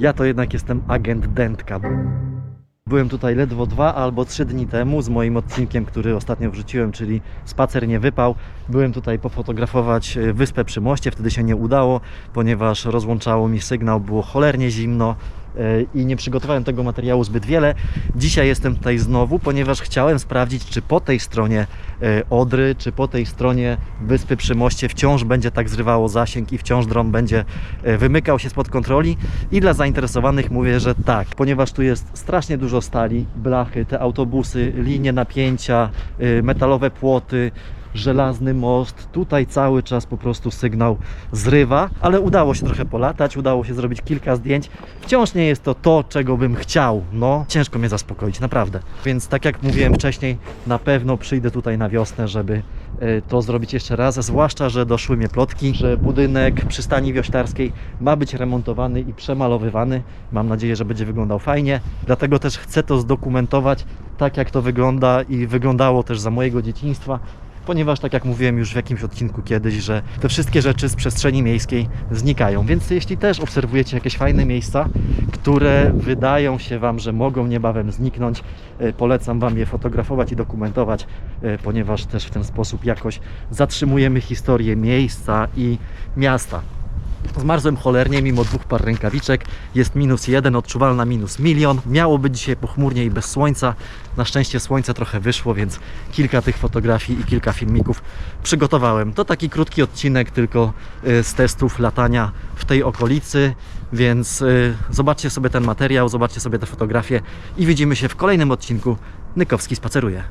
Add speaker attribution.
Speaker 1: Ja to jednak jestem agent Dentka. Byłem tutaj ledwo dwa albo trzy dni temu z moim odcinkiem, który ostatnio wrzuciłem, czyli Spacer nie wypał. Byłem tutaj pofotografować e, wyspę przy moście, wtedy się nie udało, ponieważ rozłączało mi sygnał, było cholernie zimno i nie przygotowałem tego materiału zbyt wiele. Dzisiaj jestem tutaj znowu, ponieważ chciałem sprawdzić, czy po tej stronie e, Odry, czy po tej stronie wyspy przy moście wciąż będzie tak zrywało zasięg i wciąż dron będzie e, wymykał się spod kontroli. I dla zainteresowanych mówię, że tak, ponieważ tu jest strasznie dużo stali, blachy, te autobusy, linie napięcia, metalowe płoty, żelazny most. Tutaj cały czas po prostu sygnał zrywa, ale udało się trochę polatać, udało się zrobić kilka zdjęć. Wciąż nie jest to to, czego bym chciał. No, ciężko mnie zaspokoić, naprawdę. Więc tak jak mówiłem wcześniej, na pewno przyjdę tutaj na wiosnę, żeby y, to zrobić jeszcze raz, zwłaszcza, że doszły mnie plotki, że budynek przystani wioślarskiej ma być remontowany i przemalowywany. Mam nadzieję, że będzie wyglądał fajnie. Dlatego też chcę to zdokumentować tak, jak to wygląda i wyglądało też za mojego dzieciństwa. Ponieważ, tak jak mówiłem już w jakimś odcinku kiedyś, że te wszystkie rzeczy z przestrzeni miejskiej znikają. Więc jeśli też obserwujecie jakieś fajne miejsca, które wydają się Wam, że mogą niebawem zniknąć, e, polecam Wam je fotografować i dokumentować, e, ponieważ też w ten sposób jakoś zatrzymujemy historię miejsca i miasta. Zmarzłem cholernie mimo dwóch par rękawiczek. Jest minus jeden, odczuwalna minus milion. Miało być dzisiaj pochmurnie i bez słońca. Na szczęście słońce trochę wyszło, więc kilka tych fotografii i kilka filmików przygotowałem. To taki krótki odcinek tylko y, z testów latania w tej okolicy, więc y, zobaczcie sobie ten materiał, zobaczcie sobie te fotografie i widzimy się w kolejnym odcinku Nykowski spaceruje.